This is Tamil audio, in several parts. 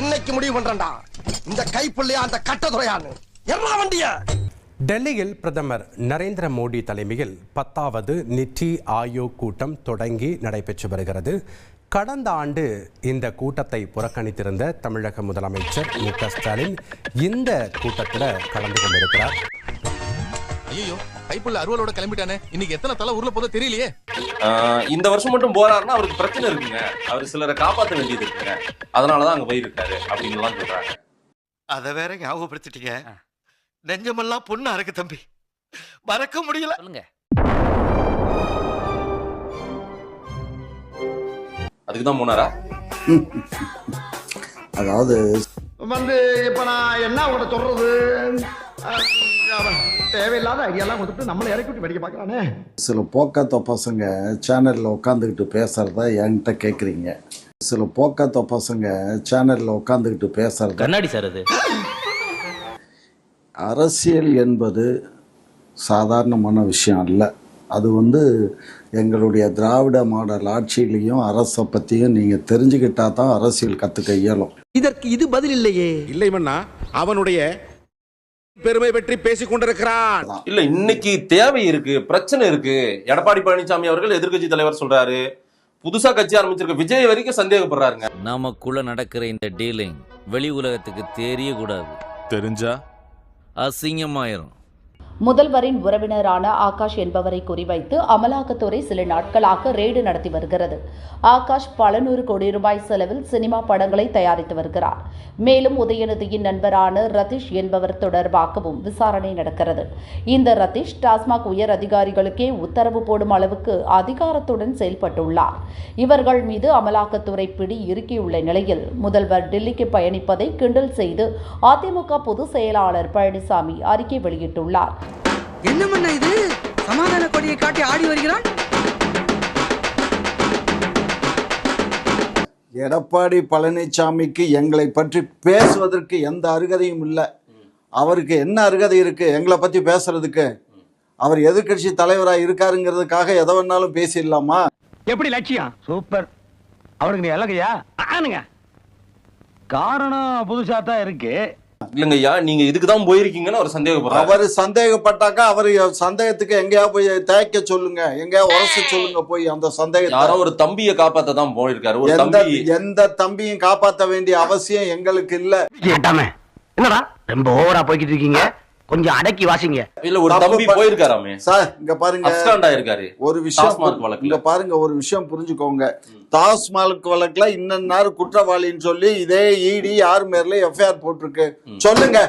இன்னைக்கு முடிவு பண்றேன்டா. இந்த கைப்புள்ளையா அந்த கட்டதுறையான்னு எல்லா வண்டிய. டெல்லியில் பிரதமர் நரேந்திர மோடி தலைமையில் பத்தாவது நித்தி ஆயோக் கூட்டம் தொடங்கி நடைபெற்று வருகிறது. கடந்த ஆண்டு இந்த கூட்டத்தை புறக்கணித்திருந்த தமிழக முதலமைச்சர் மு க ஸ்டாலின் இந்த கூட்டத்தில் கலந்து கொண்டிருக்கிறார். ஐயோ கைப்புள்ள அறுவலோட கிளம்பிட்டானே. இன்னைக்கு எத்தனை தலை ஊர்ல போதோ தெரியலையே. இந்த வருஷம் மட்டும் போறாருன்னா அவருக்கு பிரச்சனை இருக்குங்க. அவர் சிலரை காப்பாற்ற வேண்டியது இருக்குங்க. அதனாலதான் அங்க போயிருக்காரு அப்படின்னு எல்லாம் சொல்றாங்க. அத வேற ஞாபகப்படுத்திட்டீங்க. நெஞ்சமெல்லாம் பொண்ணு அறக்கு தம்பி. மறக்க முடியல. சொல்லுங்க. அதுக்கு தான் போனாரா? அதாவது வந்து இப்ப நான் என்ன உங்கள்கிட்ட சொல்றது? தேவையில்லாத ஐடியாலாம் கொடுத்துட்டு நம்மளை இறக்கி விட்டு வெடிக்க பார்க்கறானே? சில போக்காத்த பசங்க சேனலில் உட்காந்துக்கிட்டு பேசுகிறத என்கிட்ட கேட்குறீங்க சில போக்காத்த பசங்க சேனலில் உட்காந்துக்கிட்டு பேசுகிறத கண்ணாடி சார் அது. அரசியல் என்பது சாதாரணமான விஷயம் அல்ல. அது வந்து எங்களுடைய திராவிட மாடல் ஆட்சியிலையும் அரசை பற்றியும் நீங்கள் தெரிஞ்சுக்கிட்டா தான் அரசியல் கற்றுக்க இயலும். இதற்கு இது பதில் இல்லையே. இல்லை மன்னா அவனுடைய பெருமை பற்றி பேசிக் கொண்டிருக்கிறான். இல்ல இன்னைக்கு தேவை இருக்கு பிரச்சனை இருக்கு. எடப்பாடி பழனிசாமி அவர்கள் எதிர்க்கட்சி தலைவர் சொல்றாரு. புதுசா கட்சி ஆரம்பிச்சிருக்க. விஜய் வரைக்கும் சந்தேகப்படுறாருங்க. நமக்குள்ள நடக்கிற இந்த டீலிங் வெளி உலகத்துக்கு தெரியக்கூடாது. தெரிஞ்சா? அசிங்கமாயிரும். முதல்வரின் உறவினரான ஆகாஷ் என்பவரை குறிவைத்து அமலாக்கத்துறை சில நாட்களாக ரெய்டு நடத்தி வருகிறது. ஆகாஷ் பல நூறு கோடி ரூபாய் செலவில் சினிமா படங்களை தயாரித்து வருகிறார். மேலும் உதயநிதியின் நண்பரான ரதீஷ் என்பவர் தொடர்பாகவும் விசாரணை நடக்கிறது. இந்த ரதீஷ் டாஸ்மாக் உயர் அதிகாரிகளுக்கே உத்தரவு போடும் அளவுக்கு அதிகாரத்துடன் செயல்பட்டுள்ளார். இவர்கள் மீது அமலாக்கத்துறை பிடி இறுக்கியுள்ள நிலையில் முதல்வர் டெல்லிக்கு பயணிப்பதை கிண்டல் செய்து அதிமுக பொதுச் செயலாளர் பழனிசாமி அறிக்கை வெளியிட்டுள்ளார். என்ன பண்ண இது? சமாதான கொடியை காட்டி ஆடி வருகிறான்? எடப்பாடி பழனிசாமிக்கு எங்களை பற்றி பேசுவதற்கு எந்த அருகதையும் இல்லை. அவருக்கு என்ன அருகதை இருக்கு? எங்களை பற்றி பேசுறதுக்கு. அவர் எதிர்க்கட்சி தலைவராக இருக்காருங்கிறதுக்காக எதை வேணாலும் பேசிடலாமா? எப்படி லட்சியம் சூப்பர். அவனுக்கு நீ இலகையா ஆனுங்க காரணம் புதுசா தான் இருக்கு. இல்லைங்க ஐயா நீங்க இதுக்கு தான் போயிருக்கீங்கன்னு அவர் சந்தேகப்படுறாரு. அவர் சந்தேகப்பட்டாக்கா அவர் சந்தேகத்துக்கு எங்கேயா போய் தேய்க்க சொல்லுங்க எங்கேயா உரச சொல்லுங்க போய் அந்த யாரோ சந்தேகத்தை ஒரு தம்பியை காப்பாத்த தான் போயிருக்காரு. ஒரு எந்த தம்பி எந்த தம்பியும் காப்பாற்ற வேண்டிய அவசியம் எங்களுக்கு இல்ல. என்னடா? ரொம்ப ஓவரா போய்கிட்டு இருக்கீங்க. கொஞ்சம் அடக்கி வாசிங்க. இல்ல ஒரு தம்பி போயிருக்காராமே சார் இங்க பாருங்க. அப்ஸ்காண்ட் ஆயிருக்காரு. ஒரு விஷயம். இங்க பாருங்க ஒரு விஷயம் புரிஞ்சுக்கோங்க. டாஸ்மாக் வழக்குல இன்னன்னாரு குற்றவாளின்னு சொல்லி இதே இடி யார் மேர்ல எஃப்ஐஆர் போட்டிருக்கு. சொல்லுங்க.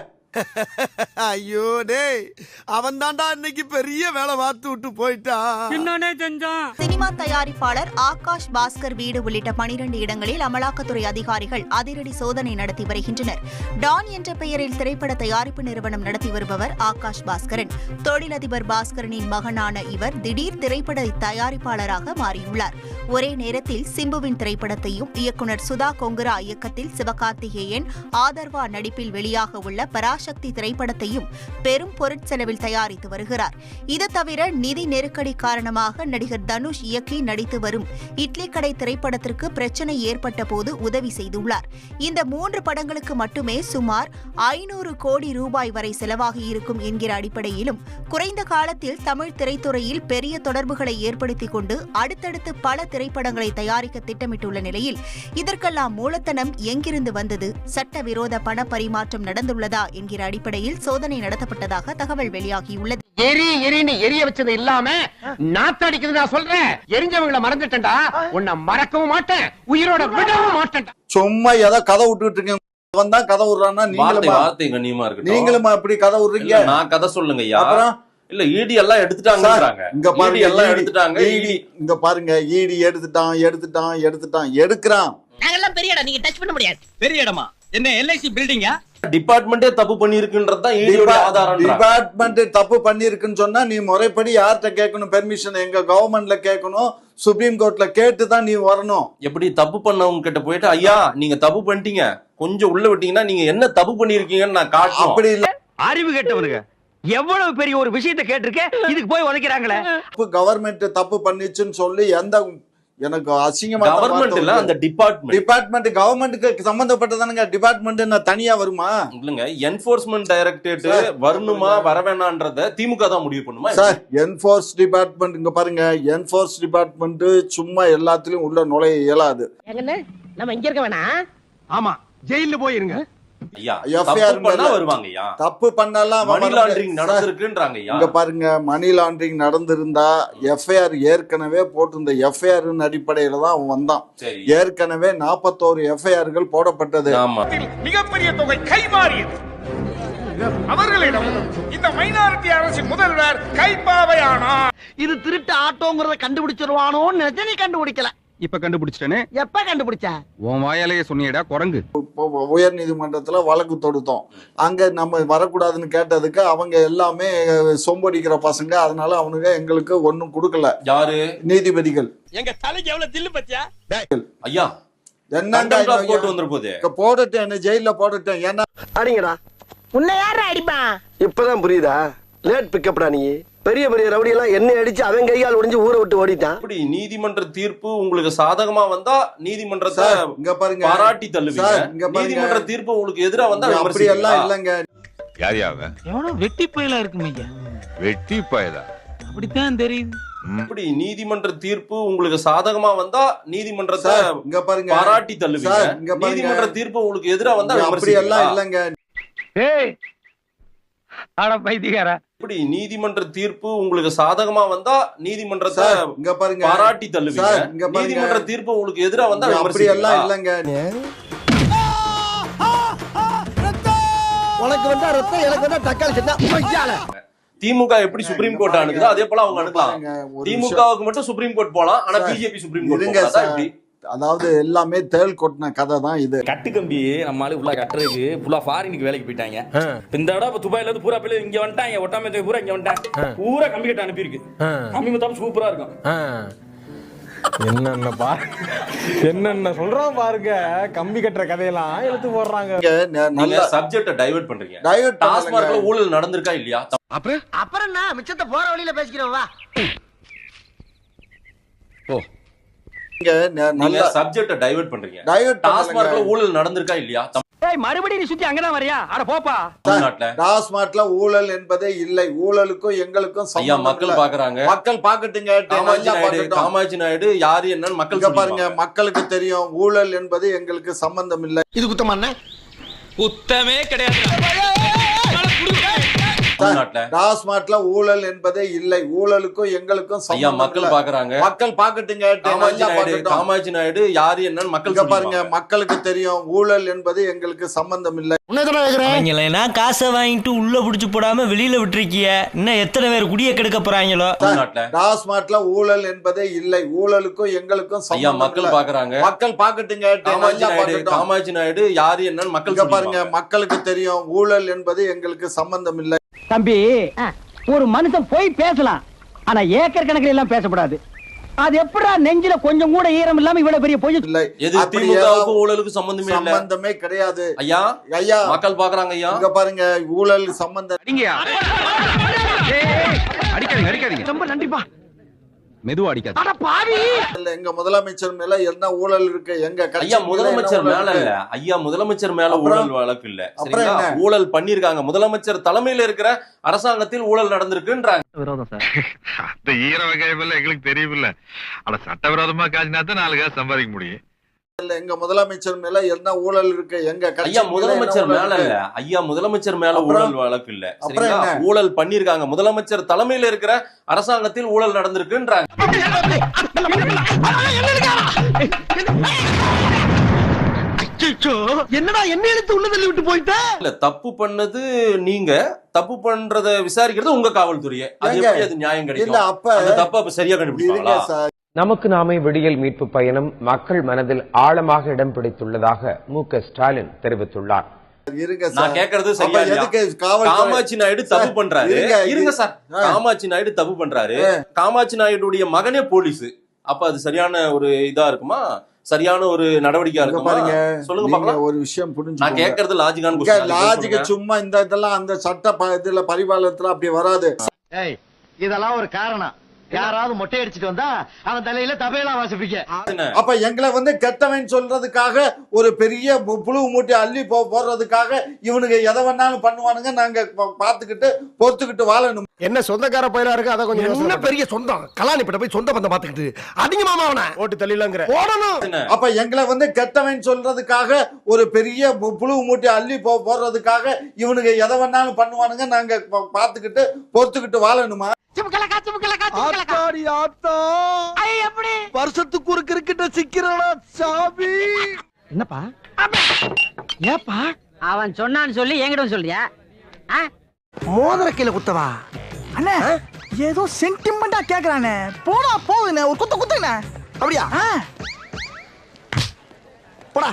ஐயோ டேய் அவன் தான்டா இன்னைக்கு பெரிய வேலை பார்த்து விட்டு போயிட்டான். சினிமா தயாரிப்பாளர் ஆகாஷ் பாஸ்கர் வீடு உள்ளிட்ட பனிரெண்டு இடங்களில் அமலாக்கத்துறை அதிகாரிகள் அதிரடி சோதனை நடத்தி வருகின்றனர். டான் என்ற பெயரில் திரைப்பட தயாரிப்பு நிறுவனம் நடத்தி வருபவர் ஆகாஷ் பாஸ்கரன். தொழிலதிபர் பாஸ்கரனின் மகனான இவர் திடீர் திரைப்பட தயாரிப்பாளராக மாறியுள்ளார். ஒரே நேரத்தில் சிம்புவின் திரைப்படத்தையும் இயக்குனர் சுதா கொங்குரா இயக்கத்தில் சிவகார்த்திகேயன் ஆதர்வா நடிப்பில் வெளியாக உள்ள பராசக்தி திரைப்படத்தையும் பெரும் பொருட்செலவில் தயாரித்து வருகிறார். இது தவிர நிதி நெருக்கடி காரணமாக நடிகர் தனுஷ் இயக்கி நடித்து வரும் இட்லி கடை திரைப்படத்திற்கு பிரச்சனை ஏற்பட்ட போது உதவி செய்துள்ளார். இந்த மூன்று படங்களுக்கு மட்டுமே சுமார் ஐநூறு கோடி ரூபாய் வரை செலவாகி இருக்கும் என்கிற அடிப்படையிலும் குறைந்த காலத்தில் தமிழ் திரைத்துறையில் பெரிய தொடர்புகளை ஏற்படுத்திக் கொண்டு அடுத்தடுத்து பல திரைப்படங்களை தயாரிக்க திட்டமிட்டுள்ள நிலையில் இதற்கெல்லாம் மூலத்தனம் எங்கிருந்து வந்தது? சட்டவிரோத பண பரிமாற்றம் நடந்துள்ளதா என்கிற அடிப்படையில் சோதனை நடத்தப்பட்டதாக தகவல் வெளியாகியுள்ளது. எரி எரின்னு எரிய வச்சது இல்லாம நாத்த அடிக்குது நான் சொல்றேன் எரிஞ்சவங்கள மறந்துட்டேன்டா. உன்னை மறக்கவும் மாட்டேன். உயிரோட விடவும் மாட்டேன்டா. சும்மா ஏதோ கதை விட்டுட்டு இருக்கீங்க. அவன் தான் கதை விடுறான்னா நீங்களுமா? வார்த்தை கண்ணியமா இருக்கட்டும். நீங்களுமா இப்படி கதை விடுறீங்க? நான் கதை சொல்லுங்க அப்புறம்? இல்ல இடி எல்லாம் எடுத்துட்டாங்கன்றாங்க. இங்க பாருங்க எல்லாம் எடுத்துட்டாங்க. இடி இங்க பாருங்க ஈடி எடுத்துட்டான் எடுத்துட்டான் எடுத்துட்டான் எடுக்கிறான். நாங்கெல்லாம் பெரிய இடம் நீங்க டச் பண்ண முடியாது. பெரிய இடமா? என்ன எல்ஐசி பில்டிங்கா டிபார்ட்மெண்டே தப்பு பண்ணிருக்குன்றது தான் இடியோட ஆதாரம் டிபார்ட்மெண்ட் தப்பு பண்ணிருக்குன்னு சொன்னா நீ முறைப்படி யார்கிட்ட கேட்கணும்? பெர்மிஷன் எங்க கவர்மெண்ட்ல கேட்கணும்? சுப்ரீம் கோர்ட்ல கேட்டு தான் நீ வரணும். எப்படி தப்பு பண்ணவங்க கிட்ட போயிட்டு ஐயா நீங்க தப்பு பண்ணிட்டீங்க. கொஞ்சம் உள்ள விட்டீங்கன்னா நீங்க என்ன தப்பு பண்ணிருக்கீங்கன்னு நான் காட்டணும். அப்படி இல்ல. அறிவு கேட்டவனுங்க. எவ்வளவு பெரிய ஒரு விஷயத்தை கேட்டிருக்கேன் இதுக்கு போய் உதைக்கிறாங்களே. கவர்மெண்ட் தப்பு பண்ணிச்சுன்னு சொல்லி எந்த எனக்கு அசிங்கமா கவர்மெண்ட் இல்ல அந்த டிபார்ட்மெண்ட் டிபார்ட்மெண்ட் கவர்மெண்ட்டுக்கு சம்பந்தப்பட்டதானுங்க டிபார்ட்மெண்ட் என்ன தனியா வருமா? இல்லங்க என்போர்ஸ்மெண்ட் டைரக்டரேட் வரணுமா வர வேணான்றத திமுக தான் முடிவு பண்ணுமா? சார் என்போர்ஸ் டிபார்ட்மெண்ட் இங்க பாருங்க. என்போர்ஸ் டிபார்ட்மெண்ட் சும்மா எல்லாத்துலயும் உள்ள நுழைய இயலாது. நம்ம இங்க இருக்க வேணாம்? ஆமா ஜெயில போயிருங்க. ஐயா தப்பு பண்ணா மேல- வருவாங்க ஐயா. தப்பு பண்ணலாம் மணி லாண்டரிங் நடந்திருக்குன்றாங்க இங்க பாருங்க மணி லாண்டரிங் நடந்திருந்தா எஃப்ஐஆர் ஏற்கனவே போட்டிருந்த எஃப்ஐஆர் அடிப்படையில தான் அவன் வந்தான். ஏற்கனவே நாற்பத்தோரு எஃப்ஐஆர்கள் போடப்பட்டது. மிகப்பெரிய தொகை கைமாறியது. அவர்களிடம் இந்த மைனாரிட்டி அரசின் முதல்வர் கைப்பாவையானார். இது திருட்டு ஆட்டோங்கிறத கண்டுபிடிச்சிருவானோன்னு நினைச்சா நீ கண்டுபிடிக்கல. இப்ப கண்டுபிடிச்சிட்டேனே. எப்ப கண்டுபிடிச்ச? உன் வாயாலேயே சொன்னியடா குரங்கு. இப்போ உயர் நீதிமன்றத்துல வழக்கு தொடுத்தோம். அங்க நம்ம வரக்கூடாதுன்னு கேட்டதுக்கு அவங்க எல்லாமே சொம்படிக்கிற பசங்க. அதனால அவனுங்க எங்களுக்கு ஒண்ணும் கொடுக்கல. யாரு? நீதிபதிகள். எங்க தலைக்கு எவ்வளவு தில்லு பத்தியா? ஐயா ஆஃப் கோர்ட் வந்துரு போடட்டேன் என்ன ஜெயில போடட்டேன் ஏன்னா அடிங்கடா. உன்னை யாரா அடிப்பான்? இப்பதான் புரியுதா? லேட் பிக்கப்டா நீ? பெரிய பெரிய ரவுடி எல்லாம் என்ன அடிச்சு அவன் கையால் ஒடிஞ்சு ஊரை விட்டு ஓடிட்டான். அப்படி நீதிமன்ற தீர்ப்பு உங்களுக்கு சாதகமா வந்தா நீதிமன்றத்தை சார் இங்க பாருங்க. பாராட்டி தள்ளுவீங்க. நீதிமன்ற தீர்ப்பு உங்களுக்கு எதிரா வந்தா அப்படி எல்லாம்? இல்லங்க. யார் யாவன் எவனோ வெட்டி பயலா இருக்கும் ஐயா. வெட்டி பயலா? அப்படித்தான் தெரியுது. அப்படி நீதிமன்ற தீர்ப்பு உங்களுக்கு சாதகமா வந்தா நீதிமன்றத்தை சார் இங்க பாருங்க. பாராட்டி தள்ளுவீங்க. நீதிமன்ற தீர்ப்பு உங்களுக்கு எதிரா வந்தா அப்படி எல்லாம்? இல்லங்க. ஏய் அட பைத்தியக்காரா அப்படி நீதிமன்ற தீர்ப்பு உங்களுக்கு சாதகமா வந்தா நீதிமன்றத்தை இங்க பாருங்க. பாராட்டி தள்ளுவீங்க. நீதிமன்ற தீர்ப்பு உங்களுக்கு எதிரா வந்தா அப்படி எல்லாம்? இல்லங்க. உனக்கு வந்தா ரத்தம் எனக்கு வந்தா தக்காளி சட்னா. திமுக எப்படி சுப்ரீம் கோர்ட் அணுகுதோ அதே போல அவங்க அணுகலாம். திமுகவுக்கு மட்டும் சுப்ரீம் கோர்ட் போலாம் ஆனா பிஜேபி சுப்ரீம் கோர்ட் சார். எப்படி அதாவது எல்லாமே தேள் கொட்டின கதை தான் இது. கட்டு கம்பி நம்ம ஆளு ஃபுல்லா கட்டுறதுக்கு ஃபுல்லா ஃபாரினுக்கு வேலைக்கு போயிட்டாங்க. இந்த இடம் இப்ப துபாயில இருந்து பூரா பிள்ளை இங்க வந்துட்டாங்க ஒட்டாமத்தை பூரா இங்க வந்துட்டாங்க. பூரா கம்பி கட்ட அனுப்பியிருக்கு. கம்பி மொத்தம் சூப்பரா இருக்கும். என்னென்ன பா என்னென்ன சொல்றான் பாருங்க. கம்பி கட்டுற கதையெல்லாம் எடுத்து போடுறாங்க. நல்ல சப்ஜெக்ட டைவர்ட் பண்றீங்க. டைவர்ட் டாஸ்மார்க்ல ஊழல் நடந்திருக்கா இல்லையா? அப்புறம் என்ன? மிச்சத்தை போற வழியில பேசிக்கிறோம் வா. ந- நீங்க நல்ல சப்ஜெக்ட டைவர்ட் பண்றீங்க. டைவர்ட் டாஸ்மார்க்ல ஊழல் நடந்திருக்கா இல்லையா? ஏய் மறுபடியும் நீ சுத்தி அங்கதான் வரியா? அட போப்பா. தமிழ்நாட்டுல. டாஸ்மார்ட்ல ஊழல் என்பதே இல்லை. ஊழலுக்கும் எங்களுக்கும் மக்கள். பாக்குறாங்க. மக்கள் பாக்கட்டுங்க நல்லா நாயுடு யாரு என்னன்னு மக்கள் பாருங்க. மக்களுக்கு தெரியும். ஊழல் என்பது எங்களுக்கு சம்பந்தம் இல்லை. இது குத்தமான குத்தமே கிடையாது. தமிழ்நாட்டுல. டாஸ்மார்ட்ல ஊழல் என்பதே இல்லை. ஊழலுக்கும் எங்களுக்கும் ஐயா மக்கள் இல்லை. பாக்குறாங்க. மக்கள் பாக்கட்டுங்க காமாட்சி நாயுடு. யாரு என்னன்னு மக்கள் பாருங்க. மக்களுக்கு தெரியும் ஊழல் என்பது எங்களுக்கு சம்பந்தம் இல்லை. அவங்களா காசை வாங்கிட்டு உள்ள புடிச்சு போடாம வெளியில விட்டுருக்கிய? இன்னும் எத்தனை பேர் குடிய கெடுக்க போறாங்களோ? டாஸ்மார்ட்ல ஊழல் என்பதே இல்லை. ஊழலுக்கும் எங்களுக்கும் மக்கள் இல்லை. பாக்குறாங்க. மக்கள் பாக்கட்டுங்க காமாட்சி நாயுடு யாரு என்னன்னு மக்கள் பாருங்க. மக்களுக்கு தெரியும் ஊழல் என்பது எங்களுக்கு சம்பந்தம் இல்லை. தம்பி ஒரு மனுஷன் போய் பேசலாம் ஆனா ஏக்கர் கணக்கில் எல்லாம் பேசக்கூடாது அது எப்படா நெஞ்சில கொஞ்சம் கூட ஈரம் இல்லாம இவ்வளவு பெரிய பொய் இல்லை திமுகவுக்கும் ஊழலுக்கு சம்பந்தமே இல்ல. சம்பந்தமே கிடையாது. ஐயா ஐயா மக்கள் பாக்குறாங்க ஐயா. இங்க பாருங்க ஊழல் சம்பந்தம் அடிக்காதீங்க. ரொம்ப நன்றிப்பா. மெதுவா அடிக்காது அட பாவி! இல்ல எங்க முதலமைச்சர் மேல என்ன ஊழல் இருக்கு? எங்க ஐயா முதலமைச்சர் மேல? இல்ல. ஐயா முதலமைச்சர் மேல? ஊழல் வழக்கு இல்ல. அப்புறம் சரிங்களா? ஊழல் பண்ணிருக்காங்க. முதலமைச்சர் தலைமையில இருக்கிற அரசாங்கத்தில் ஊழல் நடந்திருக்குன்றாங்க. விரோதம் சார். அந்த ஈர வகையெல்லாம் எங்களுக்கு தெரியவில்ல ஆனா சட்டவிரோதமா காஞ்சினா தான் நாலு காசு சம்பாதிக்க முடியும். இல்ல எங்க முதலமைச்சர் மேல என்ன ஊழல் இருக்கு எங்க ஐயா முதலமைச்சர் மேல? இல்ல. ஐயா முதலமைச்சர் மேல? ஊழல் வழக்கு இல்ல. அப்புறம்? ஊழல் பண்ணிருக்காங்க முதலமைச்சர் தலைமையில இருக்கிற அரசாங்கத்தில் ஊழல் நடந்திருக்குன்றாங்க. என்னடா என்ன எடுத்து உள்ள தள்ளி விட்டு போயிட்ட? இல்ல தப்பு பண்ணது நீங்க. தப்பு பண்றத விசாரிக்கிறது உங்க காவல்துறையே. அது எப்படி அது நியாயம் இல்ல கிடைக்கும் அப்ப தப்பு அப்ப சரியா கண்டுபிடிப்பாங்களா நமக்கு நாமே விடியல் மீட்பு பயணம் மக்கள் மனதில் ஆழமாக இடம் பிடித்துள்ளதாக மு க ஸ்டாலின் தெரிவித்துள்ளார். நான் கேக்குறது சரியா காமாட்சி நாயுடு தப்பு பண்றாரு. இருங்க, சார். காமாட்சி நாயுடு தப்பு பண்றாரு. காமாட்சி நாயுடுடைய மகனே போலீஸ். அப்ப அது சரியான ஒரு இதா இருக்குமா? சரியான ஒரு நடவடிக்கையா இங்க இருக்குமா? பாருங்க சொல்லுங்க பாக்கலாம் ஒரு விஷயம் நான் புரிஞ்சு கேக்குறது லாஜிக்கான லாஜிக்க. சும்மா இந்த இதெல்லாம் அந்த சட்ட இதுல பரிபாலனத்துல அப்படி வராது. ஏய் இதெல்லாம் ஒரு காரணம். யாராவது மொட்டை அடிச்சிட்டு வந்தா அவன் தலையில தபையெல்லாம் வாசிப்பீங்க அப்ப எங்களை வந்து கெட்டவன் சொல்றதுக்காக ஒரு பெரிய பு- புழு மூட்டை அள்ளி போ போடுறதுக்காக இவனுங்க எதை வேணாலும் பண்ணுவானுங்க. நாங்க பா- பார்த்துக்கிட்டு பொறுத்துக்கிட்டு வாழணும். என்ன சொந்தக்கார பயிலா இருக்கு? அத கொஞ்சம் என்ன பெரிய சொந்தம்? கலாணிப்பட்ட போய் சொந்த பந்தம் பாத்துக்கிட்டு அடிங்க மாமா அவன. ஓட்டு தள்ளிலங்கிற ஓடணும் அப்ப எங்களை வந்து கெட்டவன் சொல்றதுக்காக ஒரு பெரிய பு- புழு மூட்டை அள்ளி போ போடுறதுக்காக இவனுங்க எதை வேணாலும் பண்ணுவானுங்க. நாங்க பா- பார்த்துக்கிட்டு பொறுத்துக்கிட்டு வாழணுமா? ஆத்தாடி ஆத்தா. எப்படி? வருஷத்துக்கு ஒரு கிரிக்கெட்ட சிக்கிறடா சாமி? என்னப்பா? ஏப்பா? அவன் சொன்னான்னு சொல்லி என்கிட்ட சொல்றியா? மோதிர கீழ குத்தவா? அண்ணா ஏதோ சென்டிமெண்டா கேக்குறானே. போடா போகுதுண்ணே ஒரு குத்த குத்துங்கண்ணே அப்படியா? போடா.